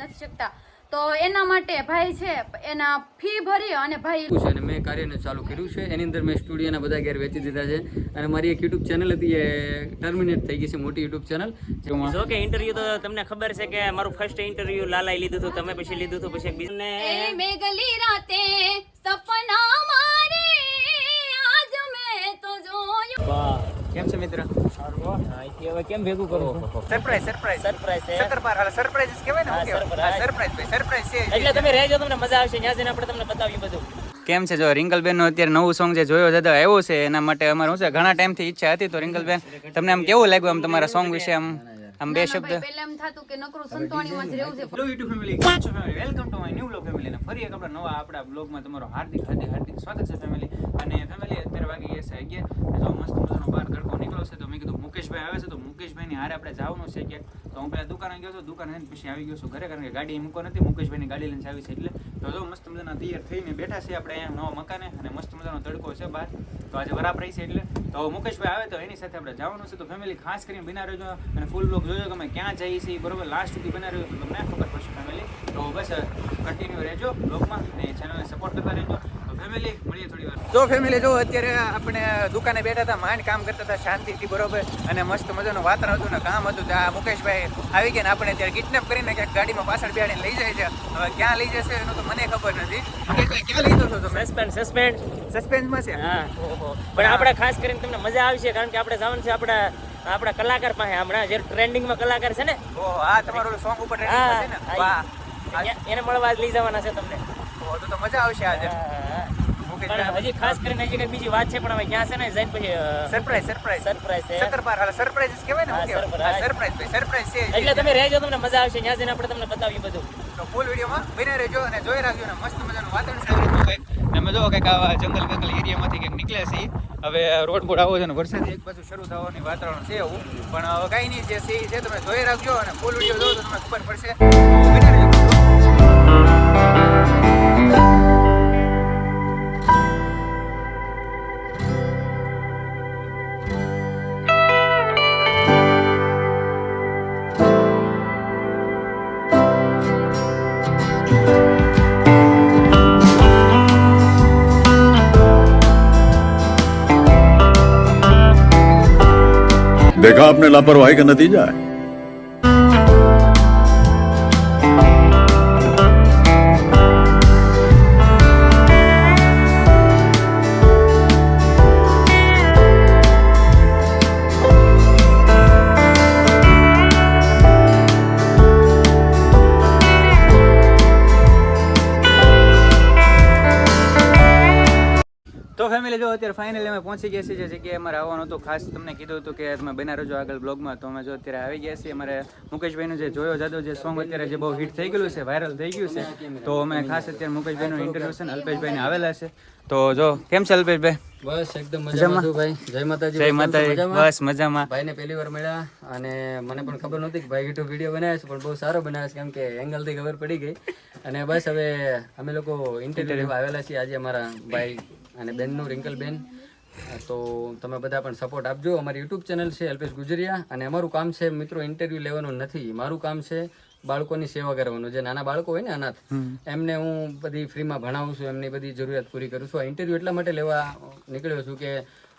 નથી શકતા. તો એના માટે ભાઈ છે એના ફી ભરી અને ભાઈ છે અને મેં કાર્યને ચાલુ કર્યું છે. એની અંદર મેં સ્ટુડિયોના બધા ઘેર વેચી દીધા છે. અને મારી એક યુટ્યુબ ચેનલ હતી એ ટર્મિનેટ થઈ ગઈ છે મોટી યુટ્યુબ ચેનલ. જો કે ઇન્ટરવ્યુ તો તમને ખબર છે કે મારું ફર્સ્ટ ઇન્ટરવ્યુ લાલાએ લીધું હતું તમે પછી લીધું હતું પછી બીજને એ મેઘલી રાતે સપના મારે આજ મેં તો જોયું. કેમ છે મિત્ર? હવે કેમ ભેગું કરું સરપ્રાઈઝ સરપ્રાઈઝ સરપ્રાઈઝ બાર હાલ. સરપ્રાઈઝ કહેવાય ને સરપ્રાઈઝ ભાઈ સરપ્રાઈઝ છે એટલે તમે રહેજો તમને મજા આવશે. ત્યાં જઈને આપણે તમને બતાવીએ બધું. કેમ છે? જો રિંકલબેનનું અત્યારે નવું સોંગ જે જોયો દાદા આવ્યું છે. એના માટે અમારે શું છે ઘણા ટાઈમથી ઈચ્છા હતી તો રિંકલબેન તમને આમ કેવું લાગ્યું આમ તમારા સોંગ વિશે આમ? આમ બે શબ્દ? પહેલા એમ થાતું કે નકરું સંતવાણીમાં જ રહેવું છે. હેલો યુટ્યુબ ફેમિલી કેમ છો family welcome to my new blog family ને ફરી એક આપણા નવા આપણા બ્લોગમાં તમારો હાર્દિક હાર્દિક હાર્દિક સ્વાગત છે ફેમિલી છે અગિયાર જો મસ્ત મજાનો બહાર તડકો નીકળ્યો છે, તો મેં કીધું, મુકેશભાઈ આવે છે, તો મુકેશભાઈની હારે આપણે જવાનું છે કે તો હું પહેલા દુકાને ગયો છું, દુકાને જઈને પછી આવી ગયો છું ઘરે, કારણ કે ગાડી મૂકો નથી, મુકેશભાઈની ગાડી લઈને આવી છે એટલે. તો જો મસ્ત મજાના તૈયાર થઈને બેઠા છે આપણે અહીંયા નવા મકાને, અને મસ્ત મજાનો તડકો છે બહાર. તો આજે વરાપ રહી છે એટલે. તો મુકેશભાઈ આવે તો એની સાથે આપણે જવાનું છે, તો ફેમિલી ખાસ કરીને બિના રહેજો, અને ફૂલ બ્લોક જોજો કે અમે ક્યાં જઈએ છીએ બરોબર લાસ્ટ સુધી બના રહ્યો તો તમને ખબર પડશે ફેમિલી તો બસ કન્ટિન્યુ રહેજો બ્લોગમાં અને ચેનલને સપોર્ટ કરતા રહેજો. તો ફેમિલી મળીએ થોડી વાર. તો ફેમિલી જો અત્યારે આપણે દુકાને બેઠા હતા માંડ કામ કરતા હતા શાંતિથી બરોબર? અને મસ્ત મજાનું વાતાવરણ હતું ને કામ હતું. આ મુકેશભાઈ આવી ગયા ને આપણે અત્યારે કિડનેપ કરીને ક્યાંક ગાડીમાં પાછળ બેહાડીને લઈ જાય છે. હવે ક્યાં લઈ જશે એનું તો મને ખબર નથી. ક્યાં લઈ જશો તમે? સસ્પેન્ડ સસ્પેન્ડ સસ્પેન્સમાં છે? હા. પણ આપણે ખાસ કરીને તમને મજા આવશે કારણ કે આપણે જવાનું છે આપણા આપણા કલાકાર પાસે હમણાં જે ટ્રેન્ડિંગમાં કલાકાર છે ને. ઓહો આ તમારું સોંગ ઉપર હા. છે ને? વાહ. એને- મળવા લઈ જવાના છે તમને. ઓહો, તો મજા આવશે આજે. હજી ખાસ કરીને હજી કઈ બીજી વાત છે પણ હવે ક્યાં છે ને જઈને પછી સરપ્રાઈઝ સરપ્રાઈઝ સરપ્રાઈઝ છે. સરપ્રાઈઝ કહેવાય ને સરપ્રાઈઝ સરપ્રાઈઝ છે એટલે તમે રહેજો તમને મજા આવશે ત્યાં જઈને આપણે તમને બતાવીએ બધું. તો ફૂલ વિડીયોમાં બને રહેજો અને જોઈ રાખજો ને મસ્ત મજાનું વાતાવરણ સારું હતું જો કંઈક આવા જંગલ બંગલ એરિયામાંથી કંઈક નીકળ્યા છીએ. હવે રોડ બોડ આવો છે ને વરસાદ એક બાજુ શરૂ થવાની વાતાવરણ છે એવું. પણ હવે કાંઈ નહીં જે સી છે તમે જોઈ રાખજો અને ફૂલ વીડિયો જોવો તો તમને ખબર પડશે. તો બને રહેજો देखा તો ફેમિલી જો અત્યારે ફાઇનલી અમે પહોંચી ગયા છીએ જે જગ્યાએ અમારે આવવાનું હતું ખાસ તમને કીધું હતું કે તમે બના રહેજો આગળ બ્લોગમાં તો અમે જો અત્યારે આવી ગયા છીએ અમારે મુકેશભાઈનું જે જોયો જાદો જે સોંગ અત્યારે જે બહુ હિટ થઈ ગયેલું છે વાયરલ થઈ ગયું છે તો અમે ખાસ અત્યારે મુકેશભાઈનું ઇન્ટરવ્યુ છે ને અલ્પેશભાઈને આવેલા છે. તો જો કેમ છે અલ્પેશભાઈ? બસ એકદમ મજામાં? છું ભાઈ. જય માતાજી જય માતાજી બસ મજામાં. ભાઈને પહેલી વાર મળ્યા અને મને પણ ખબર નહોતી કે ભાઈ યુટ્યુબ વીડિયો બનાવે છે પણ બહુ સારો બનાવે છે કેમ કે એંગલથી ખબર પડી ગઈ. અને બસ હવે અમે લોકો ઇન્ટરવ્યુ આવેલા છીએ. આજે અમારા ભાઈ અને બેનનું રિંકલબેન તો તમે બધા પણ સપોર્ટ આપજો. અમારી યુટ્યુબ ચેનલ છે અલ્પેશ ગુજરિયા અને અમારું કામ છે મિત્રો ઇન્ટરવ્યુ લેવાનું નથી. મારું કામ છે બાળકોની સેવા કરવાનું. જે નાના બાળકો હોય ને અનાથ એમને હું બધી ફ્રીમાં ભણાવું છું એમની બધી જરૂરિયાત પૂરી કરું છું. આ ઇન્ટરવ્યુ એટલા માટે લેવા નીકળ્યો છું કે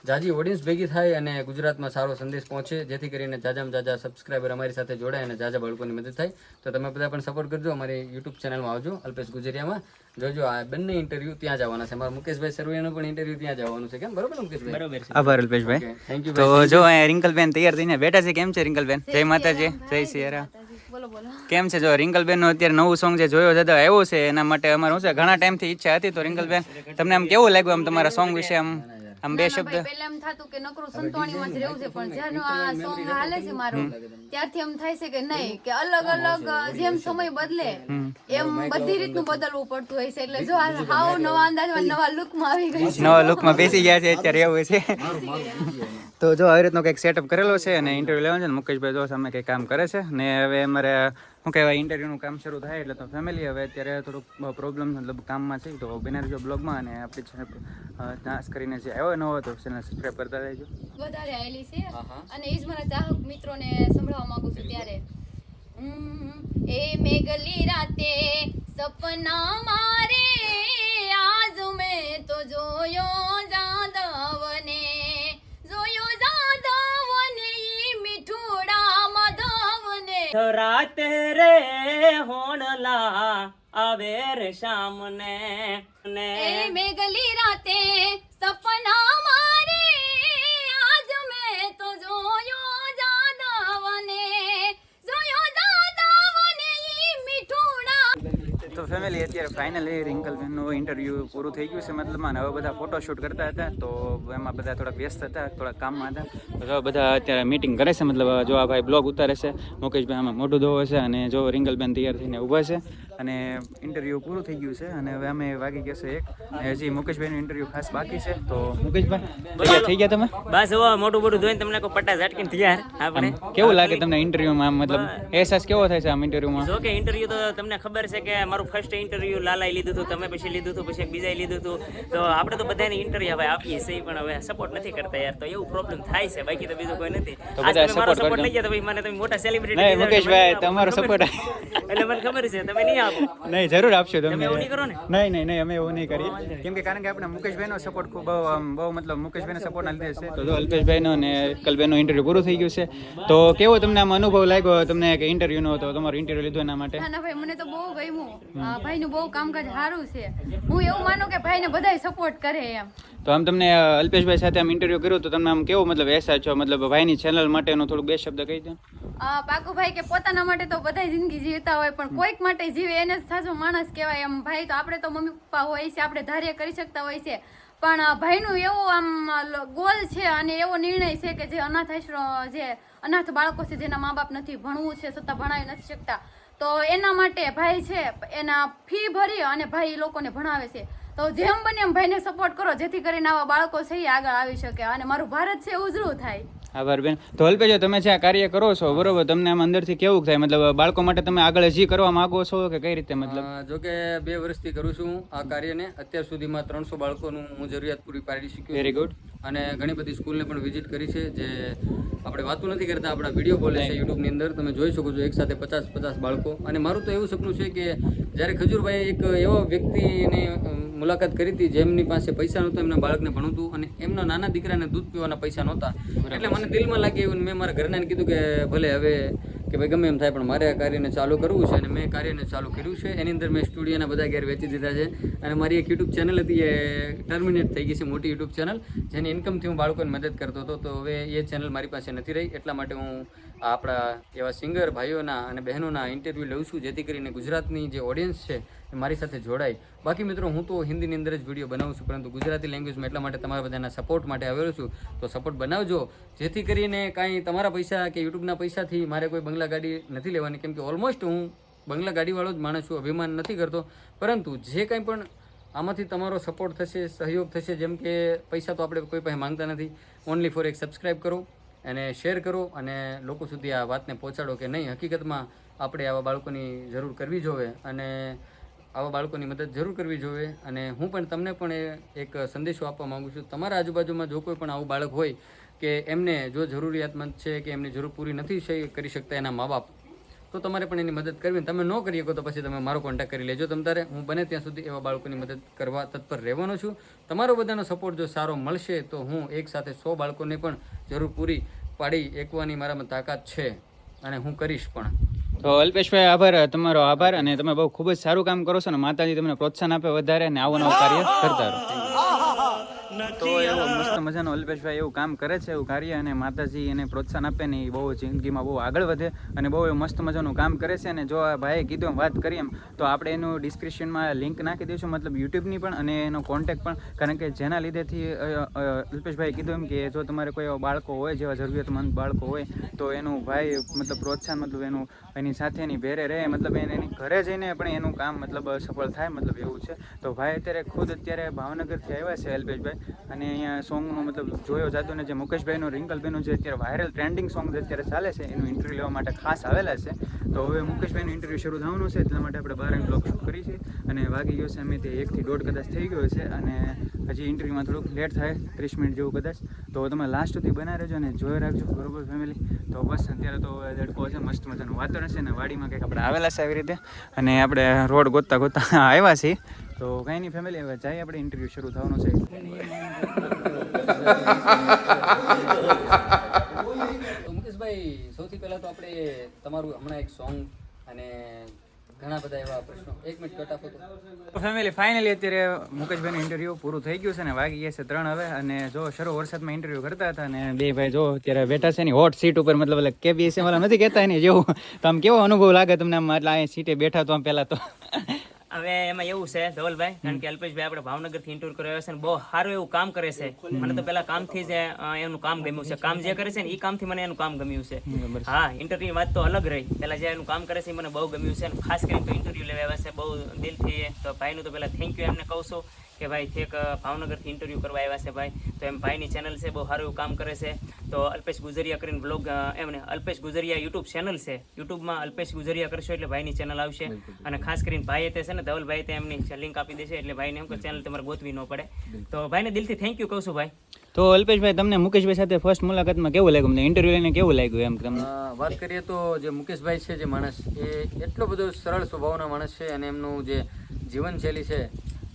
જાજી ઓડિયન્સ ભેગી થાય અને ગુજરાતમાં સારો સંદેશ પહોંચે. જેથી કરીને જાજામાં જાજા સબસ્ક્રાઈબર અમારી સાથે જોડાય અને જાજા બાળકોની મદદ થાય. તો તમે બધા પણ સપોર્ટ કરજો. અમારી યુટ્યુબ ચેનલમાં આવજો અલ્પેશ ગુજરિયામાં. જોજો આ બંને ઇન્ટરવ્યુ ત્યાં જવાના છે. અમારા મુકેશભાઈ સરવૈયાનો પણ ઇન્ટરવ્યુ ત્યાં જવાનું છે. કેમ? બરોબર મુકેશભાઈ? બરોબર છે. આભાર અલ્પેશભાઈ. થેન્ક યુ તો જો અહીંયા રિંકલબેન તૈયાર થઈને બેઠા છે. કેમ છે રિંકલબેન? જય માતાજી. જય સિયારા બોલો બોલો. કેમ છે? જો રિંકલબેનનું અત્યારે નવું સોંગ જે જોયો દાદા આવ્યો છે. એના માટે અમારે શું છે ઘણા ટાઈમથી ઈચ્છા હતી તો રિંકલબેન તમને આમ કેવું લાગ્યું આમ તમારા સોંગ વિશે આમ? આમ બે શબ્દ પહેલા એમ થતું કે નકરું સંતવાણીમાં જ રહેવું છે પણ જ્યારનું આ સોંગ હાલે છે મારું ત્યારથી એમ થાય છે કે નહીં કે અલગ અલગ જેમ સમય બદલે એમ બધી રીતનું બદલવું પડતું હોય છે એટલે જો આ હાવ નવા અંદાજમાં નવા લુકમાં આવી ગઈ છે. નવા લુકમાં બેસી ગયા છે અત્યારે એવું છે. તો જો આવી રીતનો કંઈક સેટઅપ કરેલો છે અને ઇન્ટરવ્યુ લેવાનું છે ને મુકેશભાઈ જો સામે કંઈક કામ કરે છે ને હવે અમારે શું કહેવાય ઇન્ટરવ્યુનું કામ શરૂ થાય એટલે તો ફેમિલી હવે અત્યારે થોડુંક પ્રોબ્લેમ મતલબ કામમાં છે તો બિના રહેજો બ્લોગમાં અને આપણી છે ખાસ કરીને જે આવ્યો ન હોય તો ચેનલ સબસ્ક્રાઈબ કરતા રહેજો. વધારે આવેલી છે અને એ જ મારા ચાહક મિત્રોને સંભળાવવા માંગુ છું ત્યારે. હમ, એ મેઘલી રાતે સપના મારે આજ મેં તો જોયો જાદવને રાત રે હોણલા આવે રે શામને. ને મેઘલી રાતે ફેમિલી અત્યારે ફાઇનલી રિંકલબેનનું ઇન્ટરવ્યૂ પૂરું થઈ ગયું છે. મતલબમાં અને હવે બધા ફોટોશૂટ કરતા હતા. તો એમાં બધા થોડાક વ્યસ્ત હતા, થોડાક કામમાં હતા. તો બધા અત્યારે મીટિંગ કરે છે. મતલબ, જો આ ભાઈ બ્લોગ ઉતારે છે, મુકેશભાઈ આમાં મોઢું ધોવે છે અને જો રિંકલબેન તૈયાર થઈને ઊભા છે. અને ઇન્ટરવ્યૂ પૂરું થઈ ગયું છે અને હવે અમે વાગી ગયા છે એક. હજી મુકેશભાઈનું ઇન્ટરવ્યૂ ખાસ બાકી છે તો મુકેશભાઈ થઈ ગયા તમે? બસ હવે મોટું મોટું જોઈને તમને કોઈ પટ્ટા ઝાટકીને તૈયાર આપણે કેવું લાગે તમને ઇન્ટરવ્યૂમાં મતલબ અહેસાસ કેવો થાય છે આમ ઇન્ટરવ્યૂમાં જો કે ઇન્ટરવ્યુ તો તમને ખબર છે કે મારું ફર્સ્ટ ઇન્ટરવ્યુ લાલાએ લીધું હતું તમે પછી લીધું હતું પછી બીજાએ લીધું હતું. તો આપણે તો બધાને ઇન્ટરવ્યુ હવે આપીએ છીએ પણ હવે સપોર્ટ નથી કરતા યાર. તો એવું પ્રોબ્લેમ થાય છે બાકી તો બીજું કોઈ નથી. તો બધા સપોર્ટ લઈ ગયા તો ભાઈ મને તમે મોટા સેલિબ્રિટી મુકેશભાઈ, તમારો સપોર્ટ એટલે મને ખબર છે તમે નહીં નહીં જરૂર આપશું તમે તમને. એવું નહીં કરો ને? નહીં નહીં નહીં અમે એવું નહીં કરીએ. કેમ કે કારણ કે આપણે મુકેશભાઈનો સપોર્ટ ખૂબ બહુ મતલબ મુકેશભાઈના સપોર્ટના લીધે છે. તો જો અલ્પેશભાઈનો અને કલભાઈનો ઇન્ટરવ્યૂ પૂરું થઈ ગયું છે. તો કેવો તમને આમ અનુભવ લાગ્યો તમને કે ઇન્ટરવ્યૂનો તો તમારો ઇન્ટરવ્યૂ લીધો એના માટે? ના ના ભાઈ મને તો બહુ ગમ્યું. આ ભાઈનું બહુ કામકાજ સારું છે. હું એવું માનું કે ભાઈને બધાય સપોર્ટ કરે એમ. તો આમ તમને અલ્પેશભાઈ સાથે આમ ઇન્ટરવ્યૂ કર્યું તો તમને આમ કેવો મતલબ અહેસાસ છો? મતલબ ભાઈની ચેનલ માટેનો થોડુંક બે શબ્દ કહી દો. આ પાકુ ભાઈ કે પોતાના માટે તો બધા જિંદગી જીવતા હોય પણ કોઈક માટે જીવે એને જ સાચો માણસ કહેવાય. એમ ભાઈ તો આપણે તો મમ્મી પપ્પા હોય છે, આપણે ધાર્ય કરી શકતા હોય છે. પણ ભાઈનું એવો આમ ગોલ છે અને એવો નિર્ણય છે કે જે અનાથ આશ્રમ, જે અનાથ બાળકો છે જેના મા બાપ નથી ભણવું છે, છતાં ભણાવી નથી શકતા. તો એના માટે ભાઈ છે, એના ફી ભરી અને ભાઈ લોકોને ભણાવે છે. તો જેમ બને એમ ભાઈને સપોર્ટ કરો, જેથી કરીને આવા બાળકો છે એ આગળ આવી શકે. અને મારું ભારત છે ઉજળું થાય. આભાર બેન. તો અલ્પેશ તમે જે આ કાર્ય કરો છો બરોબર તમને આમ અંદરથી કેવું થાય? મતલબ બાળકો માટે તમે આગળ હજી કરવા માંગો છો કે કઈ રીતે મતલબ? જો કે બે વર્ષથી કરું છું આ કાર્યને. અત્યાર સુધીમાં ત્રણસો બાળકોનું હું જરૂરિયાત પૂરી પાડી શક્યું વેરી ગુડ અને ઘણી બધી સ્કૂલને પણ વિઝિટ કરી છે જે આપણે વાતું નથી કરતા આપણા વીડિયો બોલે છે યુટ્યુબની અંદર. તમે જોઈ શકો છો એક સાથે પચાસ પચાસ બાળકો. અને મારું તો એવું સપનું છે કે જ્યારે ખજૂરભાઈ એક એવા વ્યક્તિની મુલાકાત કરી હતી જેમની પાસે પૈસા નહોતા એમના બાળકને ભણતું અને એમના નાના દીકરાને દૂધ પીવાના પૈસા નહોતા. એટલે મને દિલમાં લાગી એવું મેં મારા ઘરનાને કીધું કે ભલે હવે કે ભાઈ ગમે એમ થાય પણ મારે આ કાર્યને ચાલુ કરવું છે. અને મેં કાર્યને ચાલુ કર્યું છે. એની અંદર મેં સ્ટુડિયોના બધા ઘેર વેચી દીધા છે. અને મારી એક યુટ્યુબ ચેનલ હતી એ ટર્મિનેટ થઈ ગઈ છે મોટી યુટ્યુબ ચેનલ જેની ઇન્કમથી હું બાળકોને મદદ કરતો હતો. તો હવે એ ચેનલ મારી પાસે નથી રહી. એટલા માટે હું આપણા એવા સિંગર ભાઈઓના અને બહેનોના ઇન્ટરવ્યૂ લઉં છું જેથી કરીને ગુજરાતની જે ઓડિયન્સ છે મારી સાથે જોડાય. બાકી મિત્રો, હું તો હિન્દીની અંદર જ વીડિયો બનાવું છું, પરંતુ ગુજરાતી લેંગ્વેજમાં એટલા માટે તમારા બધાના સપોર્ટ માટે આવેલો છું. તો સપોર્ટ બનાવજો. જેથી કરીને કાંઈ તમારા પૈસા કે યુટ્યુબના પૈસાથી મારે કોઈ બંગલા ગાડી નથી લેવાની. કેમ કે ઓલમોસ્ટ હું બંગલા ગાડીવાળો જ માણસ છું, અભિમાન નથી કરતો. પરંતુ જે કંઈ પણ આમાંથી તમારો સપોર્ટ થશે, સહયોગ થશે, જેમ કે પૈસા તો આપણે કોઈ પાસે માંગતા નથી ઓનલી ફોર એક સબસ્ક્રાઈબ કરો અને શેર કરો અને લોકો સુધી આ વાતને પહોંચાડો કે નહીં. હકીકતમાં આપણે આવા બાળકોની જરૂર કરવી જોવે અને આવા બાળકોની મદદ જરૂર કરવી જોઈએ અને હું પણ તમને પણ એક સંદેશો આપવા માગું છું. તમારા આજુબાજુમાં જો કોઈ પણ આવું બાળક હોય કે એમને જો જરૂરિયાતમંદ છે કે એમની જરૂર પૂરી નથી કરી શકતા એના મા બાપ તો તમારે પણ એની મદદ કરવી. તમે ન કરી શકો તો પછી તમે મારો કોન્ટેક્ટ કરી લેજો તમ તારે. હું બને ત્યાં સુધી એવા બાળકોની મદદ કરવા તત્પર રહેવાનો છું. તમારો બધાનો સપોર્ટ જો સારો મળશે તો હું એક સાથે સો બાળકોને પણ જરૂર પૂરી પાડી. એકવાની મારામાં તાકાત છે અને હું કરીશ પણ. તો અલ્પેશભાઈ આભાર, તમારો આભાર અને તમે બહુ ખૂબ જ સારું કામ કરો છો અને માતાજી તમને પ્રોત્સાહન આપે વધારે અને આવું નવું કાર્ય કરતા રહો. તો એવો મસ્ત મજાનો અલ્પેશભાઈ એવું કામ કરે છે એવું કાર્ય અને માતાજી એને પ્રોત્સાહન આપે ને એ બહુ જિંદગીમાં બહુ આગળ વધે અને બહુ એવું મસ્ત મજાનું કામ કરે છે અને જો આ ભાઈએ કીધું વાત કરીએ એમ તો આપણે એનું ડિસ્ક્રિપ્શનમાં લિંક નાખી દઈશું મતલબ યુટ્યુબની પણ અને એનો કોન્ટેક્ટ પણ કારણ કે જેના લીધેથી અલ્પેશભાઈ કીધું એમ કે જો તમારે કોઈ એવા બાળકો હોય જેવા જરૂરિયાતમંદ બાળકો હોય તો એનું ભાઈ મતલબ પ્રોત્સાહન મતલબ એનું એની સાથે એની ભેરે રહે મતલબ એને એની ઘરે જઈને પણ એનું કામ મતલબ સફળ થાય મતલબ એવું છે. તો ભાઈ અત્યારે ખુદ અત્યારે ભાવનગરથી આવ્યા છે અલ્પેશભાઈ. અને અહીંયા સોંગનો મતલબ જોયો જતો ને જે મુકેશભાઈનો રિંકલભાઈનું જે અત્યારે વાયરલ ટ્રેન્ડિંગ સોંગ જે અત્યારે ચાલે છે, એનું ઇન્ટરવ્યૂ લેવા માટે ખાસ આવેલા છે. તો હવે મુકેશભાઈનું ઇન્ટરવ્યૂ શરૂ થવાનું છે, એટલા માટે આપણે બાર બ્લોગ શૂટ કરી છે. અને વાગી ગયો છે અમે તે એકથી દોઢ કદાચ થઈ ગયો છે અને હજી ઇન્ટરવ્યૂમાં થોડુંક લેટ થાય, ત્રીસ મિનિટ જેવું કદાચ. તો તમે લાસ્ટ સુધી બનાવી રહેજો અને જોઈ રાખજો, બરોબર ફેમિલી તો બસ, અત્યારે તો હવે છે, મસ્ત મજાનું વાતાવરણ છે ને વાડીમાં કંઈક આપણે આવેલા છે આવી રીતે. અને આપણે રોડ ગોતતા ગોતતા આવ્યા છીએ. તો કાંઈ નહીં ફેમિલી હવે જાય આપણે ઇન્ટરવ્યૂ શરૂ થવાનું છે. તો મુકેશભાઈ સૌથી પહેલા તો આપણે તમારું હમણાં એક સોંગ અને ઘણા બધા એવા પ્રશ્નો. એક મિનિટ કટ આપો ફેમિલી ફાઇનલી અત્યારે મુકેશભાઈનું ઇન્ટરવ્યૂ પૂરું થઈ ગયું છે ને વાગી ગયા છે ત્રણ હવે. અને જો શરૂ વરસાદમાં ઇન્ટરવ્યૂ કરતા હતા અને બે ભાઈ જો અત્યારે બેઠા છે ને હોટ સીટ ઉપર મતલબ એટલે કેબીએસએ વાળા નથી કહેતા એની જેવું. તો આમ કેવો અનુભવ લાગે તમને આમ? એટલે અહીંયા સીટે બેઠા તો આમ પહેલાં તો. હવે એમાં એવું છે ધવલભાઈ કારણ કે અલ્પેશભાઈ આપણે ભાવનગરથી ઇન્ટરવ્યુ કર્યો છે બહુ સારું એવું કામ કરે છે. મને તો પેલા કામથી જ એનું કામ ગમ્યું છે. કામ જે કરે છે ને એ કામથી મને એનું કામ ગમ્યું છે. હા ઇન્ટરવ્યુ વાત તો અલગ રહી. પેલા જે એનું કામ કરે છે એ મને બહુ ગમ્યું છે અને ખાસ કરીને તો ઇન્ટરવ્યુ લેવા આવ્યા છે બહુ દિલથી. તો ભાઈનું તો પેલા થેન્ક યુ એમને કહું છું. કે ભાઈ છેક ભાવનગરથી ઇન્ટરવ્યૂ કરવા આવ્યા છે ભાઈ. તો એમ ભાઈની ચેનલ છે બહુ સારું એવું કામ કરે છે. તો અલ્પેશ ગુજરિયા કરીને બ્લોગ એમને અલ્પેશ ગુજરિયા યુટ્યુબ ચેનલ છે. યુટ્યુબમાં અલ્પેશ ગુજરિયા કરશો એટલે ભાઈની ચેનલ આવશે. અને ખાસ કરીને ભાઈએ તે છે ને ધવલભાઈ તે એમની લિંક આપી દેશે એટલે ભાઈને એમ કે ચેનલ તમારે ગોતવી ન પડે. તો ભાઈને દિલથી થેન્ક યુ કહું છું ભાઈ. તો અલ્પેશભાઈ તમને મુકેશભાઈ સાથે ફર્સ્ટ મુલાકાતમાં કેવું લાગ્યું? તમને ઇન્ટરવ્યુ લઈને કેવું લાગ્યું એમ તમને? વાત કરીએ તો જે મુકેશભાઈ છે જે માણસ એ એટલો બધો સરળ સ્વભાવના માણસ છે અને એમનું જે જીવનશૈલી છે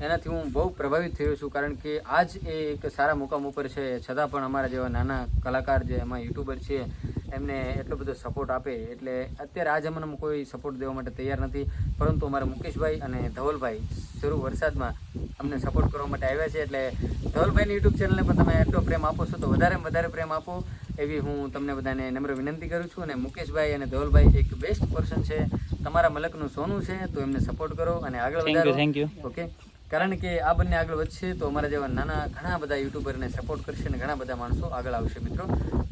એનાથી હું બહુ પ્રભાવિત થયો છું કારણ કે આજ એ એક સારા મુકામ ઉપર છે. છતાં પણ અમારા જેવા નાના કલાકાર જે એમાં યુટ્યુબર છે એમને એટલો બધો સપોર્ટ આપે. એટલે અત્યારે આ જમાનામાં કોઈ સપોર્ટ દેવા માટે તૈયાર નથી. પરંતુ અમારા મુકેશભાઈ અને ધવલભાઈ શરૂ વરસાદમાં અમને સપોર્ટ કરવા માટે આવ્યા છે. એટલે ધવલભાઈની યુટ્યુબ ચેનલને પણ તમે એટલો પ્રેમ આપો છો તો વધારે વધારે પ્રેમ આપો. એવી હું તમને બધાને નમ્ર વિનંતી કરું છું અને મુકેશભાઈ અને ધવલભાઈ એક બેસ્ટ પર્સન છે. તમારા મલકનું સોનું છે તો એમને સપોર્ટ કરો અને આગળ વધારો. થેન્ક યુ ઓકે કારણ કે આ બંને આગળ વધશે તો અમારા જેવા નાના ઘણા બધા યુટ્યુબરને સપોર્ટ કરશે અને ઘણા બધા માણસો આગળ આવશે મિત્રો.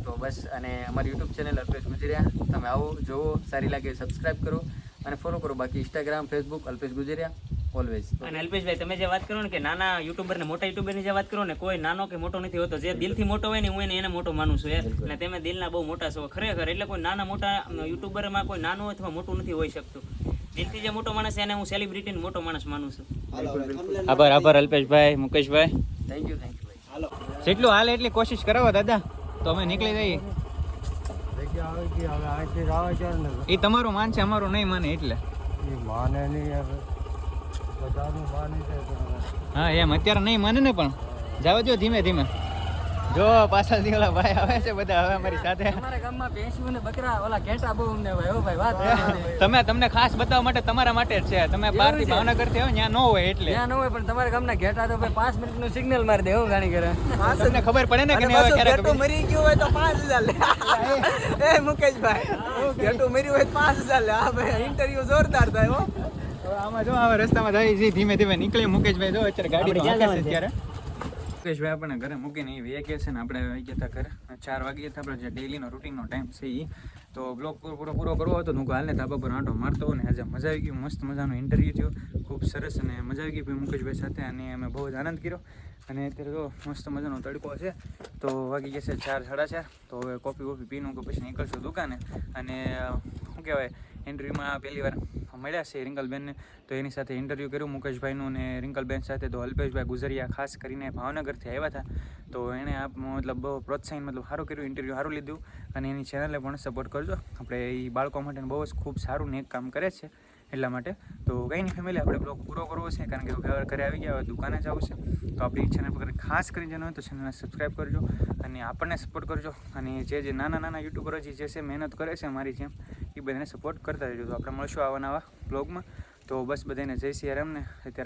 તો બસ અને અમારી યુટ્યુબ ચેનલ અલ્પેશ ગુજરિયા. તમે આવો જોવો સારી લાગે સબસ્ક્રાઇબ કરો અને ફોલો કરો. બાકી Instagram Facebook Alpesh Gujariya always અને અલ્પેશભાઈ તમે જે વાત કરો ને કે નાના યુટ્યુબર ને મોટા યુટ્યુબરની જે વાત કરો ને કોઈ નાનો કે મોટો નથી હોતો. જે દિલથી મોટો હોય ને હું એને એને મોટો માનું છું યાર અને તમે દિલના બહુ મોટા છો. ખરેખર એટલે કોઈ નાના મોટા યુટ્યુબરમાં કોઈ નાનું અથવા મોટું નથી હોઈ શકતું. દિલથી જે મોટો માણસ છે એને હું સેલિબ્રિટી મોટો માણસ માનું છું. આભાર આભાર અલ્પેશભાઈ મુકેશભાઈ. થેન્ક યુ થેન્ક યુ ભાઈ. જેટલું હાલ એટલી કોશિશ કરાવો દાદા. તો અમે નીકળી જઈએ. એ તમારું માન છે અમારું નહીં માને એટલે. હા એમ. અત્યારે નહીં માને ને પણ. જાવ જો ધીમે ધીમે. જો પાછળથી ઓલા ભાઈ. આવે છે બધા હવે અમારી સાથે. અમારા ગામમાં ભેંસું ને બકરા ઓલા ઘેટા બહુ અમને ભાઈ. ઓ ભાઈ વાત તમે તમને ખાસ બતાવવા માટે તમારા માટે જ છે. તમે બહારથી ભાવનગરથી આવો ત્યાં ન હોય એટલે. ત્યાં ન હોય પણ તમારા ગામના ઘેટા તો ભાઈ પાંચ મિનિટનું સિગ્નલ મારી દેવું ગાણી કરે. તમને ખબર પડે ને કે નહીં હવે ઘેટો મરી ગયું હોય તો પાંચ હજાર લે. એ. મુકેશભાઈ ઘેટું મર્યું હોય તો પાંચ હજાર લે. આ ભાઈ ઇન્ટરવ્યુ જોરદાર થાય હો. આમાં જો હવે રસ્તામાં જાય છે ધીમે ધીમે નીકળી મુકેશભાઈ. જો અત્યારે ગાડી ત્યારે છે અત્યારે. મુકેશભાઈ આપણે ઘરે મૂકીને એ વેકેશન આપણે આવી ગયા ઘરે. ચાર વાગે હતા આપણે જે ડેલીનો રૂટીનનો ટાઈમ છે એ તો બ્લોગ પૂરો પૂરો કરવો હતો હું હાલને ધાબા પર આંટો મારતો અને આજે મજા આવી ગઈ, મસ્ત મજાનો ઇન્ટરવ્યૂ થયો. ખૂબ સરસ અને મજા આવી ગઈ ભાઈ મુકેશભાઈ સાથે અને અમે બહુ જ આનંદ કર્યો. અને અત્યારે જો મસ્ત મજાનો તડકો છે. તો વાગી ગયા છે ચાર સાડા ચાર. તો હવે કોફી કોફી પીનું કે પછી નીકળશું દુકાને. અને શું કહેવાય ઇન્ટરવ્યૂમાં પહેલી વાર મળ્યા છે રિંકલબેનને. તો એની સાથે ઇન્ટરવ્યૂ કર્યું મુકેશભાઈનું ને રિંકલબેન સાથે તો અલ્પેશભાઈ ગુજરિયા ખાસ કરીને ભાવનગરથી આવ્યા હતા. તો એણે આપ મતલબ બહુ પ્રોત્સાહન, મતલબ સારું કર્યું ઇન્ટરવ્યૂ સારું લીધું. અને એની ચેનલે પણ સપોર્ટ કરજો. આપણે એ બાળકો માટે બહુ જ ખૂબ સારું ને એક કામ કરે છે. એટલા માટે. તો કંઈ નહીં ફેમિલી આપણે બ્લોગ પૂરો કરવો છે, કારણ કે ઘર ઘરે આવી ગયા દુકાને જ આવશે તો આપણી ચેનલ પર ખાસ કરી જવાનું હોય તો ચેનલને સબસ્ક્રાઈબ કરજો અને આપણને સપોર્ટ કરજો. અને જે જે નાના નાના યુટ્યુબરો જે જે છે મહેનત કરે છે મારી જેમ, એ બધાને સપોર્ટ કરતા રહેજો. તો આપણે મળશું આવા નવા બ્લોગમાં તો બસ બધાને જય સિયારામને અત્યારે